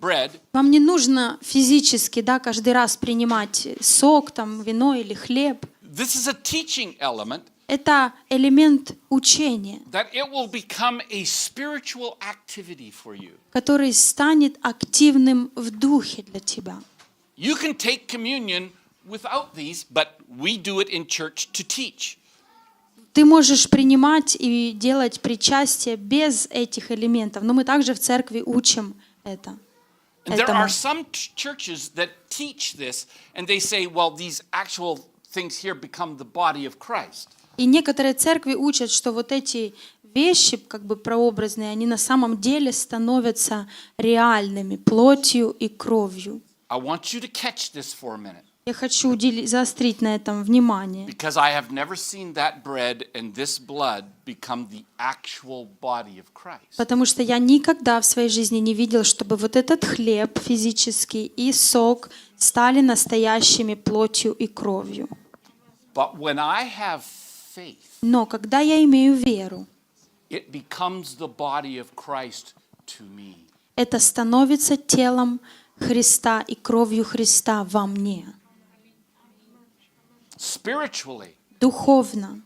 bread. Вам не нужно физически, да, каждый раз принимать сок, там, вино или хлеб. This is a teaching element Это элемент учения, that it will become a spiritual activity for you. который станет активным в духе для тебя. You can take communion without these, but we do it in church to teach. Ты можешь принимать и делать причастие без этих элементов, но мы также в церкви учим это. And there этому. are some ch- churches that teach this, and they say, well, these actual things here become the body of Christ. И некоторые церкви учат, что вот эти вещи, как бы прообразные, они на самом деле становятся реальными, плотью и кровью. I want you to catch this for a minute Я хочу заострить на этом внимание, because I have never seen that bread and this blood become the actual body of Christ. потому что я никогда в своей жизни не видел, чтобы вот этот хлеб физический и сок стали настоящими плотью и кровью. But when I have faith, Но когда я имею веру, it becomes the body of Christ to me. это становится телом Христа и кровью Христа во мне. Spiritually, Духовно.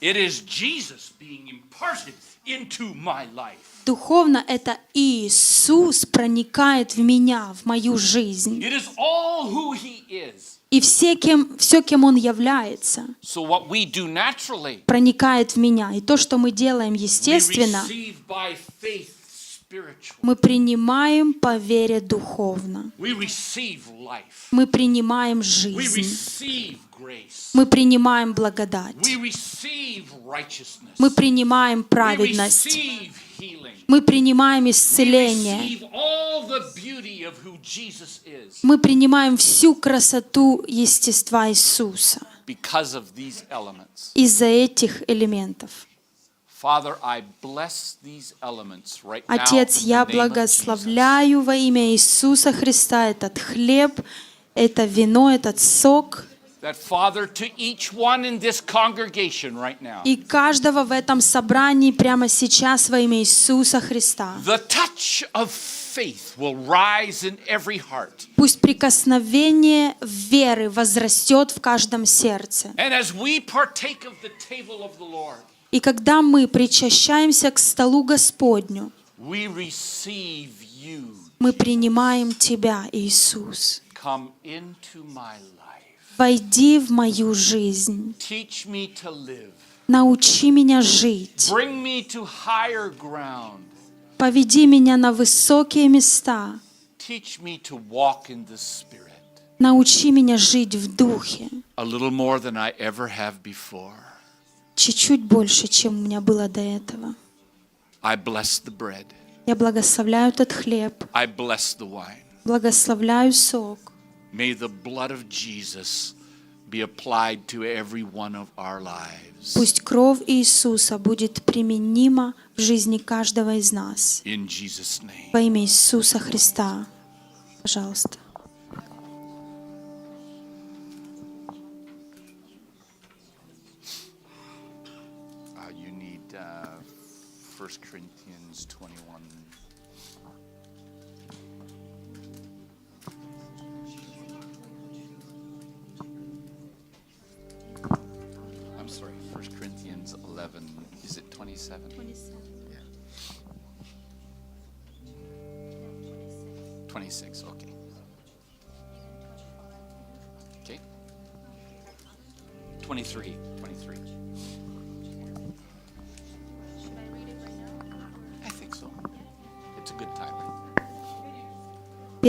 it is Jesus being imparted into my life. Духовно это Иисус проникает в меня, в мою жизнь. It is all who he is. И все, кем, все, кем Он является, So what we do naturally, проникает в меня. И то, что мы делаем we естественно, receive by faith. Мы принимаем по вере духовно. Мы принимаем жизнь. Мы принимаем благодать. Мы принимаем праведность. Мы принимаем исцеление. Мы принимаем всю красоту естества Иисуса из-за этих элементов. Отец, я благословляю во имя Иисуса Христа этот хлеб, это вино, этот сок. И каждого в этом собрании прямо сейчас во имя Иисуса Христа. Пусть прикосновение веры возрастет в каждом сердце. И когда мы причащаемся к столу Господню, мы принимаем Тебя, Иисус. Войди в мою жизнь. Научи меня жить. Поведи меня на высокие места. Научи меня жить в Духе. Чуть-чуть больше, чем у меня было до этого. I bless the bread. Я благословляю этот хлеб. I bless the wine. Благословляю сок. May the blood of Jesus be applied to every one of our lives. Пусть кровь Иисуса будет применима в жизни каждого из нас. In Jesus' name. Во имя Иисуса Христа. Пожалуйста. Corinthians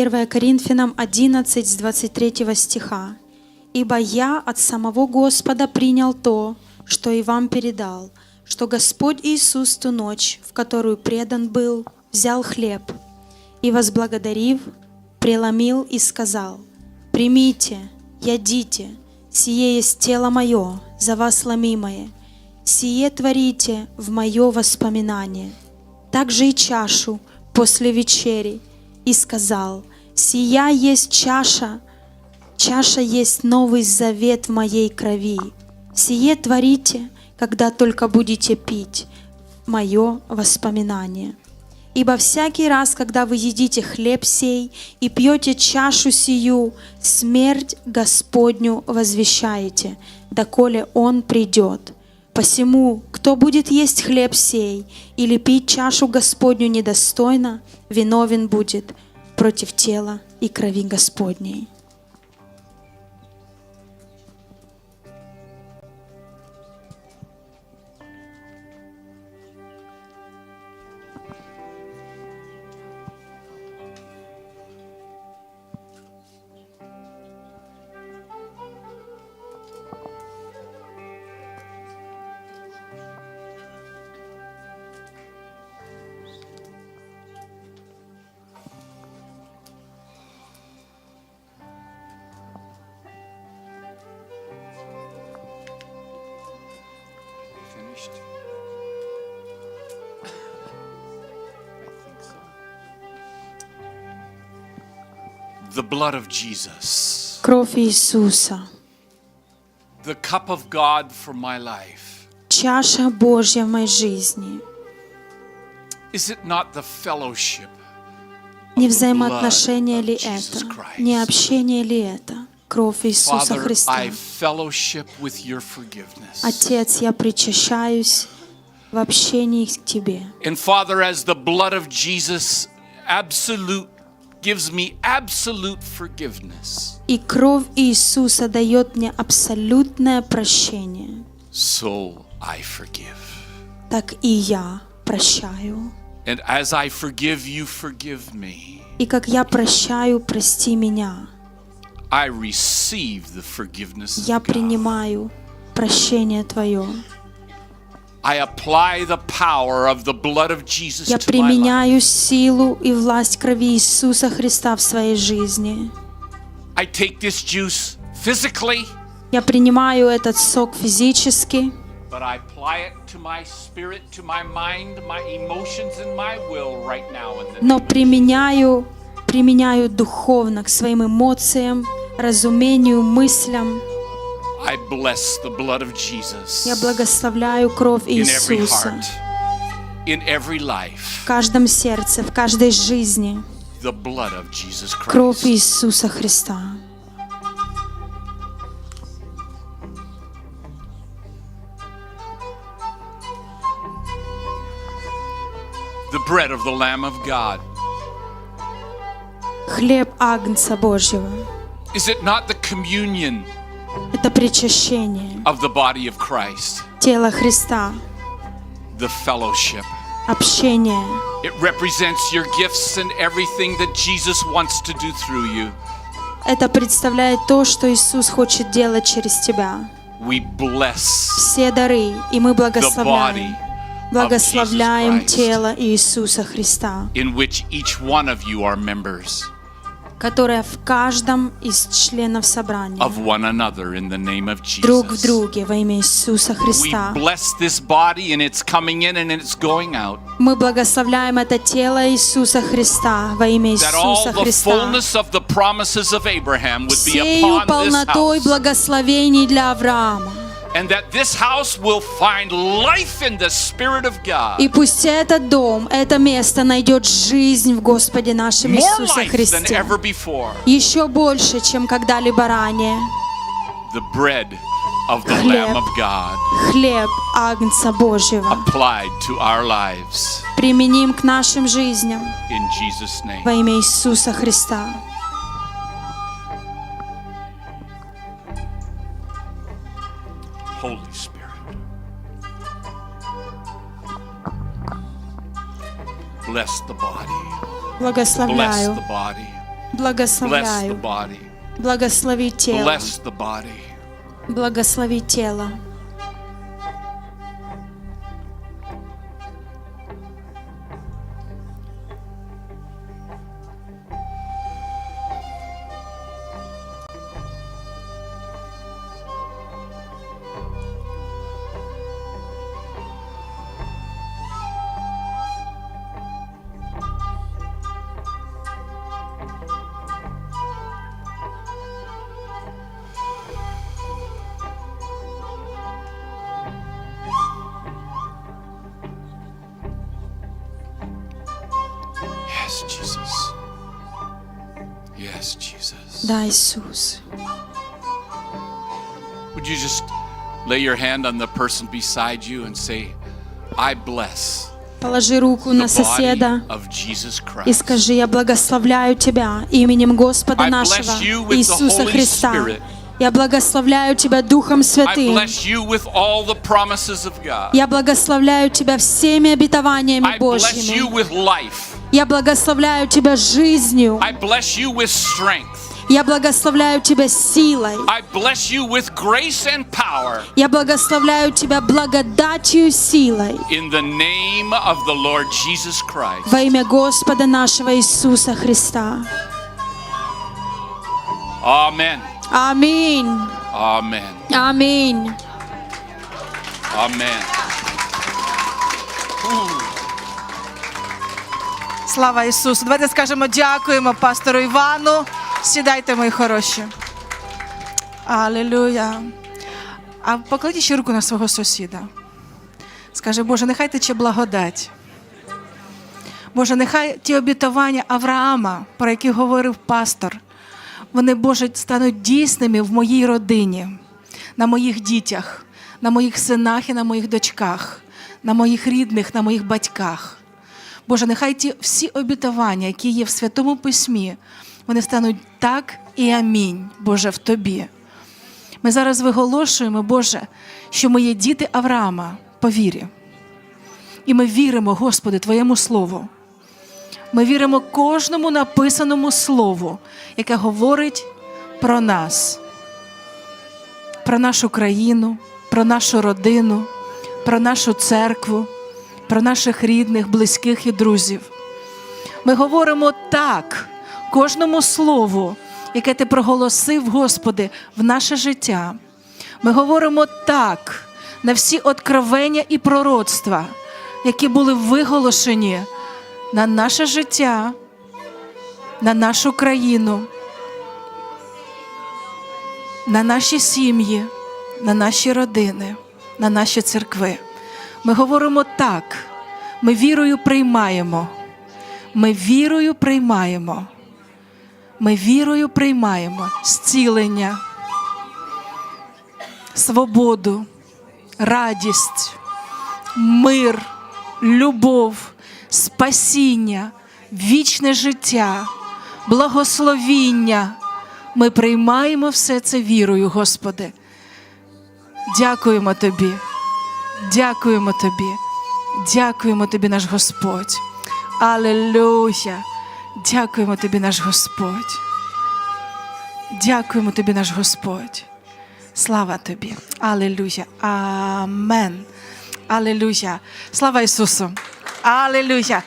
1 Коринфянам 11 с 23 стиха. «Ибо я от самого Господа принял то, что и вам передал, что Господь Иисус ту ночь, в которую предан был, взял хлеб и, возблагодарив, преломил и сказал, «Примите, ядите, сие есть тело мое, за вас ломимое, сие творите в мое воспоминание». Также и чашу после вечери, и сказал, «Сия есть чаша, чаша есть новый завет в моей крови. Сие творите, когда только будете пить, мое воспоминание». Ибо всякий раз, когда вы едите хлеб сей и пьете чашу сию, смерть Господню возвещаете, доколе Он придет. Посему, кто будет есть хлеб сей или пить чашу Господню недостойно, виновен будет против тела и крови Господней. The blood of Jesus, Кровь Иисуса, the cup of God for my life. чаша Божья в моей жизни. Is it not the fellowship? Не взаимоотношение ли blood of Jesus это? Christ. Не общение ли это? Кровь Иисуса Father, Христа. I fellowship with your forgiveness. Отец, я причащаюсь в общении к Тебе. And Father, as the blood of Jesus absolute gives me absolute forgiveness, И кровь Иисуса дает мне абсолютное прощение. so I forgive. Так и я прощаю. And as I forgive, you forgive me. И как я прощаю, прости меня. I receive the forgiveness Я принимаю прощение Твое. Я применяю силу и власть крови Иисуса Христа в своей жизни. I take this juice physically, Я принимаю этот сок физически, but I apply it to my spirit, to my mind, my emotions, and my will right now in the но применяю, применяю духовно к своим эмоциям, разумению, мыслям. I bless the blood of Jesus Я благословляю кровь in every Иисуса heart, in every в life. каждом сердце, в каждой жизни. The blood of Jesus Кровь Christ. Иисуса Христа. The bread of the Lamb of God. Хлеб Агнца Божьего. Is it not the communion Это причащение of the body of Christ? тела Христа, The fellowship. общение. It represents your gifts and everything that Jesus wants to do through you. Это представляет то, что Иисус хочет делать через тебя. We bless Все дары, и мы the благословляем. body Благословляем Christ. тело Иисуса Христа, in which each one of you are members которое в каждом из членов собрания, of one another in the name of друг в Jesus. друге во имя Иисуса We Христа. bless this body and it's coming in and it's going out. Мы благословляем это тело Иисуса Христа во имя Иисуса Христа. Всею полнотой благословений для Авраама. And that this house will find life in the Spirit of God. И пусть этот дом, это место найдет жизнь в Господе нашем More Иисусе life than Христе. ever before. Еще больше, чем когда-либо ранее. The bread of the Хлеб. Lamb of God Хлеб Агнца Божьего. applied to our lives Применим к нашим жизням in Jesus' во name. имя Иисуса Христа. Bless the body. Bless Благословляю, the body. Bless the благословляю. body. Благослови тело, Bless the body. благослови тело. Да, Иисус. Would you just lay your hand on the person beside you and say, I bless Положи руку the на body соседа of Jesus и Christ. скажи, я благословляю тебя именем Господа I нашего bless you with the Иисуса Holy Христа. Spirit. Я благословляю тебя Духом I Святым. bless you with all the promises of God. Я благословляю тебя всеми обетованиями I bless you Божьими. with life. Я благословляю тебя жизнью. I bless you with. Я благословляю тебя силой. I bless you with grace and power Я благословляю тебя благодатью силой. in the name of the Lord Jesus Christ. Во имя Господа нашего Иисуса Христа. Amen. Аминь. Amen. Аминь. Amen. Слава Ісусу! Давайте скажемо дякуємо пастору Івану. Сідайте, мої хороші. Алілуя. А покладіть ще руку на свого сусіда. Скаже, Боже, нехай тече благодать. Боже, нехай ті обітування Авраама, про які говорив пастор, вони, Боже, стануть дійсними в моїй родині, на моїх дітях, на моїх синах і на моїх дочках, на моїх рідних, на моїх батьках. Боже, нехай ті всі обітування, які є в Святому Письмі, вони стануть так і амінь, Боже, в Тобі. Ми зараз виголошуємо, Боже, що ми є діти Авраама по вірі. І ми віримо, Господи, Твоєму Слову. Ми віримо кожному написаному слову, яке говорить про нас, про нашу країну, про нашу родину, про нашу церкву, про наших рідних, близьких і друзів. Ми говоримо так кожному слову, яке ти проголосив, Господи, в наше життя. Ми говоримо так на всі откровення і пророцтва, які були виголошені на наше життя, на нашу країну, на наші сім'ї, на наші родини, на наші церкви. Ми говоримо так, ми вірою приймаємо. Ми вірою приймаємо. Ми вірою приймаємо зцілення, свободу, радість, мир, любов, спасіння, вічне життя, благословіння. Ми приймаємо все це вірою, Господи. Дякуємо Тобі. Дякуємо Тобі. Дякуємо Тобі, наш Господь. Алелуя. Дякуємо Тобі, наш Господь. Дякуємо Тобі, наш Господь. Слава Тобі. Алелуя. Амен. Алелуя. Слава Ісусу. Алелуя.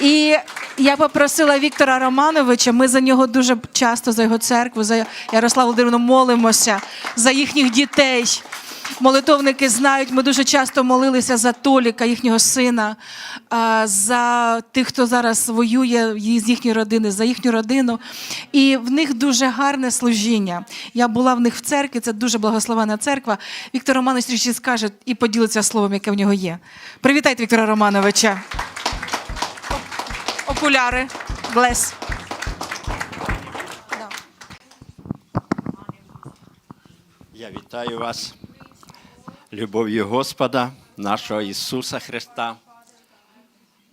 І я попросила Віктора Романовича, ми за нього дуже часто, за його церкву, за Ярославу Володимирівну молимося, за їхніх дітей. Молитовники знають, ми дуже часто молилися за Толіка, їхнього сина, за тих, хто зараз воює з їхньої родини, за їхню родину. І в них дуже гарне служіння. Я була в них в церкві, це дуже благословена церква. Віктор Романович трішки скаже і поділиться словом, яке в нього є. Привітайте Віктора Романовича. Окуляри. Блес. Я вітаю вас любов'ю Господа, нашого Ісуса Христа.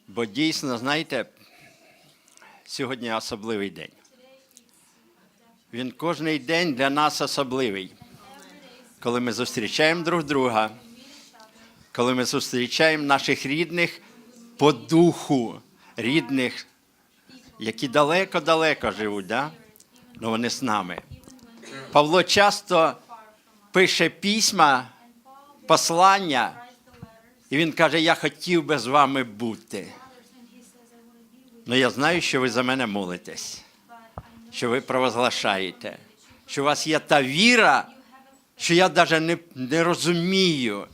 Бо дійсно, знаєте, сьогодні особливий день. Він кожний день для нас особливий. Коли ми зустрічаємо друг друга, коли ми зустрічаємо наших рідних по духу, рідних, які далеко-далеко живуть, да? але вони з нами. Павло часто пише письма, послання, і він каже: Я хотів би з вами бути. Ну я знаю, що ви за мене молитесь, що ви провозглашаєте, що у вас є та віра, що я навіть не, не розумію,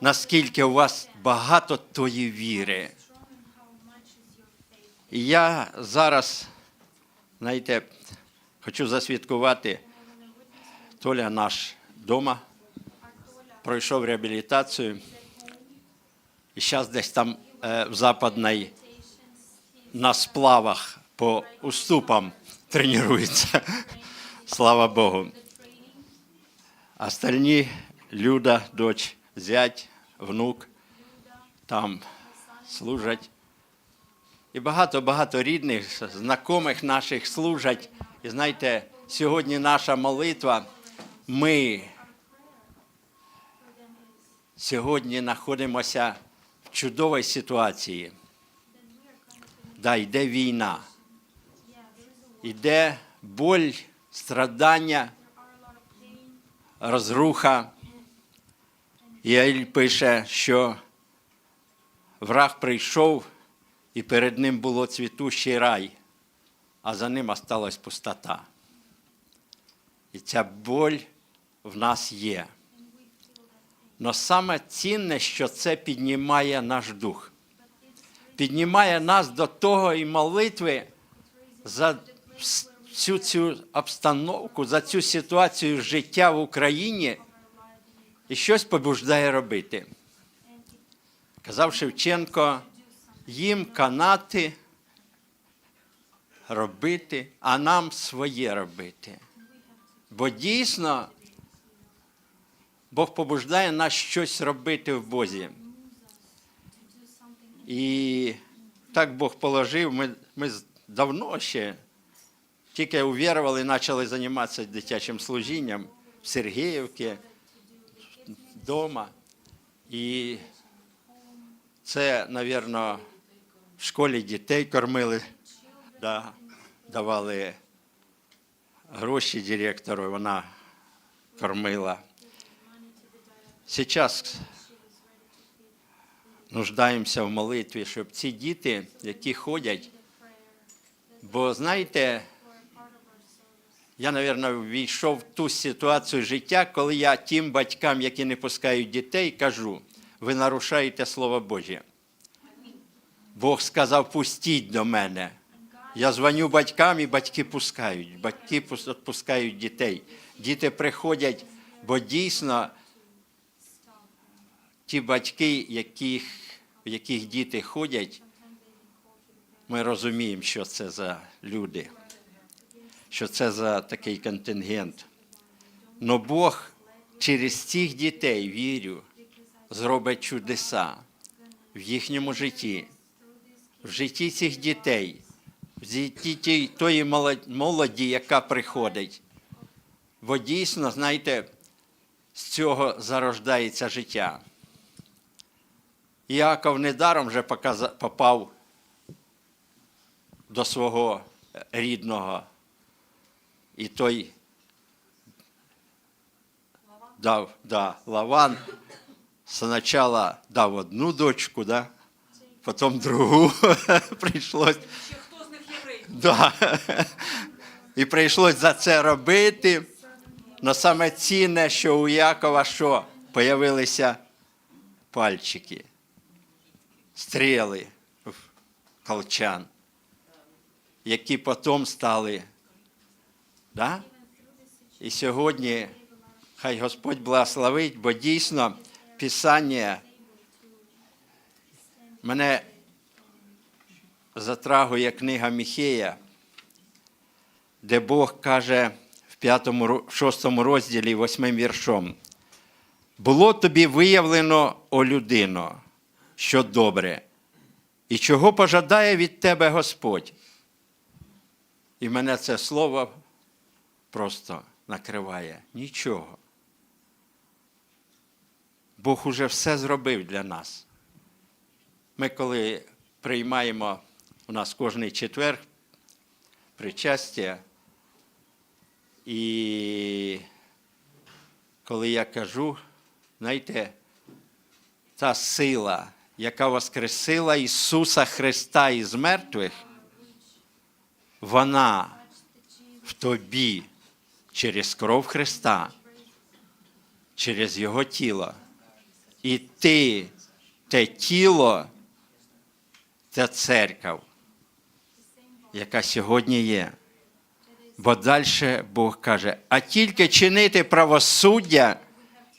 наскільки у вас багато тої віри. І я зараз, знаєте, хочу засвідкувати. Толя наш вдома, пройшов реабілітацію. І зараз десь там е, в западній на сплавах по уступам тренуються. Слава Богу. Остальні Люда, дочь, зять, внук там служать. І багато-багато рідних, знайомих наших служать. І знаєте, сьогодні наша молитва. Ми сьогодні знаходимося в чудовій ситуації. Да, йде війна. Йде боль, страдання, розруха. І пише, що враг прийшов, і перед ним було цвітущий рай, а за ним осталась пустота. І ця боль в нас є. Но саме цінне, що це піднімає наш дух. Піднімає нас до того і молитви за всю цю обстановку, за цю ситуацію життя в Україні і щось побуждає робити. Казав Шевченко, їм канати робити, а нам своє робити. Бо дійсно Бог побуждає нас щось робити в Бозі. І так Бог положив, ми, ми давно ще тільки увірували, почали займатися дитячим служінням в Сергіївці, вдома. І це, мабуть, в школі дітей кормили, да, давали гроші директору, вона кормила. Сейчас нуждаємося в молитві, щоб ці діти, які ходять, бо знаєте, я, мабуть, війшов в ту ситуацію життя, коли я тим батькам, які не пускають дітей, кажу, ви нарушаєте Слово Боже. Бог сказав, пустіть до мене. Я дзвоню батькам, і батьки пускають. Батьки пус- відпускають дітей. Діти приходять, бо дійсно ті батьки, яких, в яких діти ходять, ми розуміємо, що це за люди, що це за такий контингент. Но Бог через цих дітей, вірю, зробить чудеса в їхньому житті, в житті цих дітей, в житті тої молоді, яка приходить. Бо дійсно, знаєте, з цього зарождається життя. Іаков недаром вже попав до свого рідного. І той дав да, Лаван спочатку дав одну дочку, да? потім другу прийшлось. Хто з них єврей? Да. І прийшлось за це робити. Но саме цінне, що у Якова що? Появилися пальчики, стріли в колчан, які потім стали. Да? І сьогодні хай Господь благословить, бо дійсно Писання мене затрагує книга Міхея, де Бог каже в 5, ро- в 6 розділі, 8 віршом. Було тобі виявлено, о людино, що добре, і чого пожадає від тебе Господь. І мене це слово просто накриває. Нічого. Бог уже все зробив для нас. Ми, коли приймаємо у нас кожний четвер причастя, і коли я кажу, знаєте, та сила, яка воскресила Ісуса Христа із мертвих, вона в тобі через кров Христа, через Його тіло. І ти, те тіло, та церква, яка сьогодні є. Бо далі Бог каже, а тільки чинити правосуддя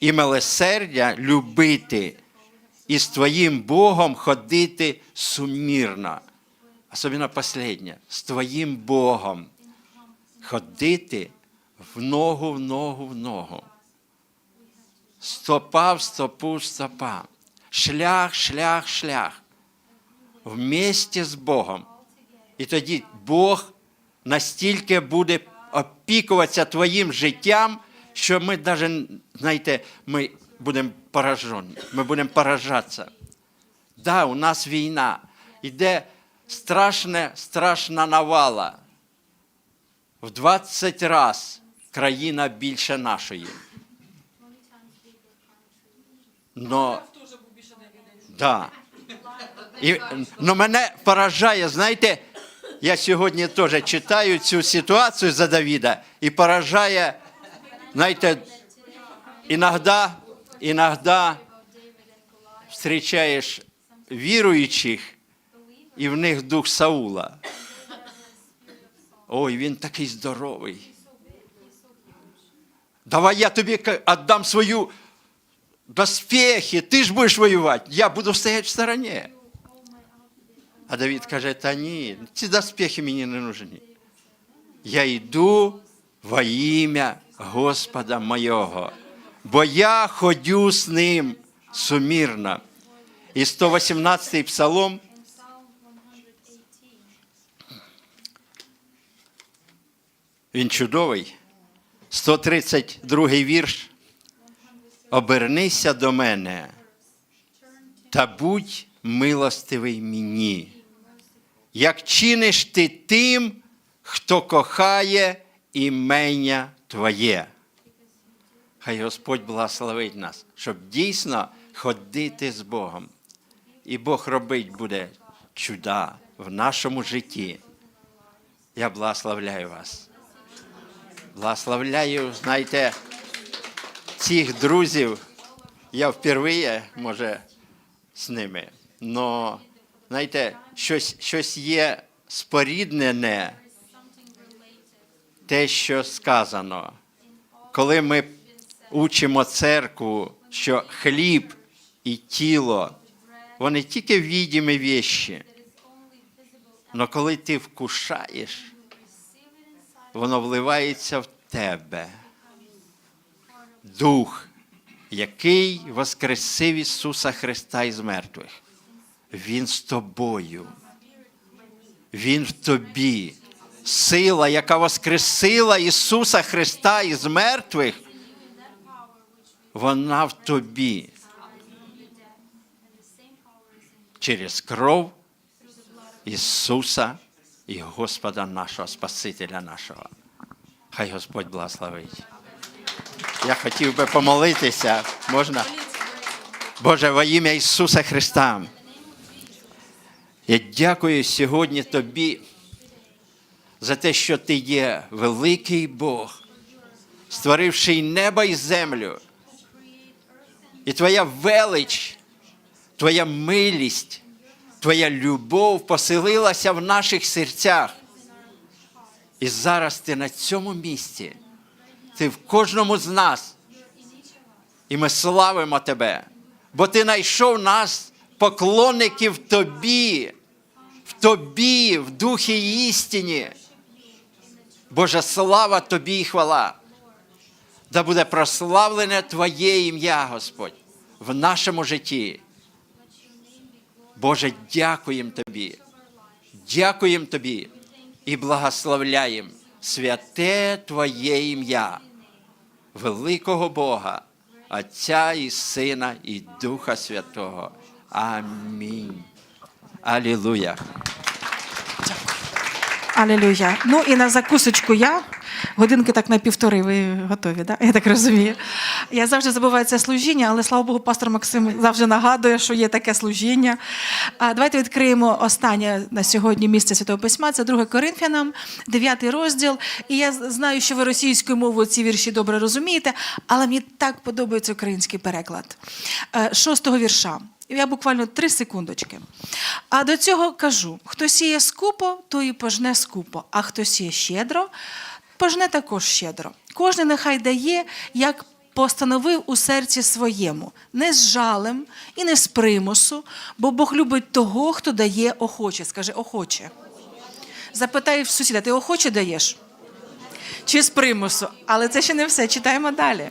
і милосердя, любити і з твоїм Богом ходити сумірно. Особливо останнє, з твоїм Богом. ходити в ногу, в ногу, в ногу. Стопа в стопу, в стопа. Шлях, шлях, шлях. Вместе з Богом. І тоді Бог настільки буде опікуватися твоїм життям, що ми навіть, знаєте, ми будемо поражені, ми будемо поражатися. Да, у нас війна. Іде страшна, страшна навала. В 20 раз країна більше нашої. Но, да. І, но мене поражає, знаєте, я сьогодні теж читаю цю ситуацію за Давіда і поражає, знаєте, іноді, іноді зустрічаєш віруючих, і в них дух Саула. Ой, він такий здоровий. Давай я тобі віддам свою доспехи, ти ж будеш воювати, я буду стояти в стороні. А Давид каже, та ні, ці доспехи мені не нужні. Я йду во ім'я Господа моєго, бо я ходю з ним сумірно. І 118-й псалом, він чудовий. 132 вірш. Обернися до мене та будь милостивий мені. Як чиниш ти тим, хто кохає імення Твоє. Хай Господь благословить нас, щоб дійсно ходити з Богом. І Бог робить буде чуда в нашому житті. Я благословляю вас. Благословляю, знаєте, цих друзів. Я впервые, може, з ними. Но, знаєте, щось, щось є споріднене, те, що сказано. Коли ми учимо церкву, що хліб і тіло, вони тільки відімі вещі. Але коли ти вкушаєш, воно вливається в тебе. Дух, який воскресив Ісуса Христа із мертвих. Він з тобою. Він в тобі. Сила, яка воскресила Ісуса Христа із мертвих, вона в тобі. Через кров Ісуса і Господа нашого, Спасителя нашого. Хай Господь благословить. Я хотів би помолитися. Можна? Боже, во ім'я Ісуса Христа. Я дякую сьогодні Тобі за те, що Ти є великий Бог, створивший небо і землю. І Твоя велич, Твоя милість, Твоя любов поселилася в наших серцях. І зараз ти на цьому місці, ти в кожному з нас. І ми славимо тебе, бо ти знайшов нас, поклонників тобі, в тобі, в духі істині. Боже, слава тобі і хвала. Да буде прославлене Твоє ім'я, Господь, в нашому житті. Боже, дякуємо Тобі. Дякуємо Тобі і благословляємо святе Твоє ім'я, великого Бога, Отця і Сина і Духа Святого. Амінь. Алілуя. Алілюя. Ну і на закусочку я. Годинки так на півтори, ви готові, да? я так розумію. Я завжди забуваю це служіння, але слава Богу, пастор Максим завжди нагадує, що є таке служіння. А давайте відкриємо останнє на сьогодні місце Святого Письма. Це 2 Коринфянам, 9 розділ. І я знаю, що ви російською мовою ці вірші добре розумієте, але мені так подобається український переклад. Е, Шостого вірша. Я буквально три секундочки. А до цього кажу: хто сіє скупо, то і пожне скупо, а хто сіє щедро, пожне також щедро. Кожен нехай дає, як постановив у серці своєму, не з жалем і не з примусу, бо Бог любить того, хто дає охоче. Скажи охоче. Запитай в сусіда, ти охоче даєш? чи з примусу. Але це ще не все. Читаємо далі.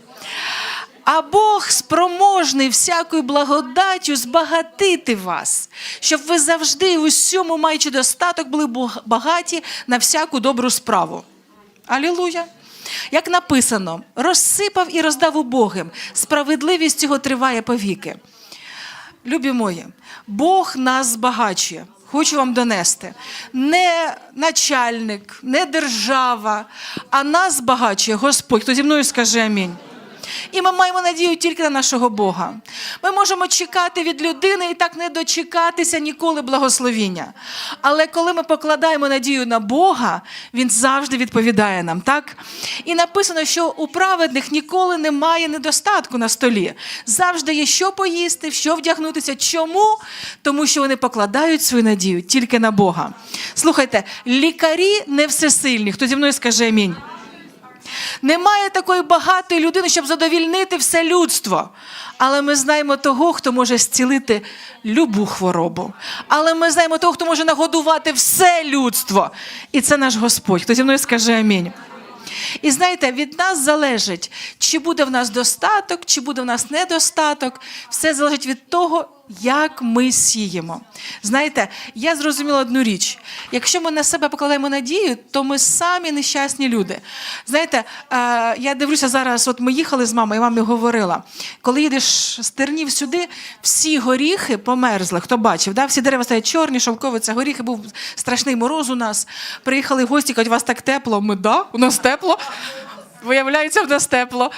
А Бог спроможний всякою благодаттю збагатити вас, щоб ви завжди в усьому, маючи достаток, були багаті на всяку добру справу. Алілуя! Як написано, розсипав і роздав убогим, справедливість його триває повіки. Любі мої, Бог нас збагачує. Хочу вам донести. Не начальник, не держава, а нас збагачує Господь. Хто зі мною скаже амінь. І ми маємо надію тільки на нашого Бога. Ми можемо чекати від людини і так не дочекатися ніколи благословіння. Але коли ми покладаємо надію на Бога, Він завжди відповідає нам, так? І написано, що у праведних ніколи немає недостатку на столі. Завжди є що поїсти, що вдягнутися. Чому? Тому що вони покладають свою надію тільки на Бога. Слухайте, лікарі не всесильні. Хто зі мною скаже амінь. Немає такої багатої людини, щоб задовільнити все людство. Але ми знаємо того, хто може зцілити любу хворобу. Але ми знаємо того, хто може нагодувати все людство. І це наш Господь. Хто зі мною скаже амінь. І знаєте, від нас залежить, чи буде в нас достаток, чи буде в нас недостаток. Все залежить від того, як ми сіємо. Знаєте, я зрозуміла одну річ: якщо ми на себе покладаємо надію, то ми самі нещасні люди. Знаєте, е, я дивлюся зараз, от ми їхали з мамою, я мамі говорила, коли їдеш з тернів сюди, всі горіхи померзли. Хто бачив? Да? Всі дерева стоять чорні, шовковиця, горіхи, був страшний мороз у нас. Приїхали гості, кажуть, у вас так тепло. Ми да, у нас тепло. Виявляється, в нас тепло,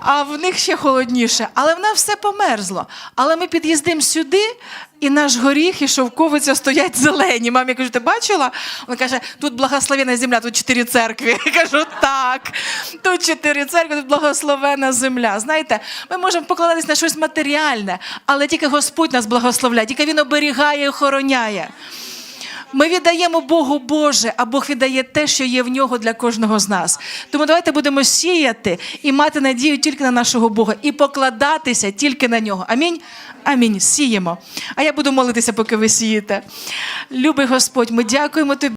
а в них ще холодніше. Але в нас все померзло. Але ми під'їздимо сюди, і наш горіх і шовковиця стоять зелені. Мамі кажу, ти бачила? Вона каже, тут благословена земля, тут чотири церкви. Я кажу, так. Тут чотири церкви, тут благословена земля. Знаєте, ми можемо покладатись на щось матеріальне, але тільки Господь нас благословляє, тільки Він оберігає і охороняє. Ми віддаємо Богу Боже, а Бог віддає те, що є в нього для кожного з нас. Тому давайте будемо сіяти і мати надію тільки на нашого Бога і покладатися тільки на нього. Амінь. Амінь. Сіємо. А я буду молитися, поки ви сієте. Любий Господь, ми дякуємо тобі.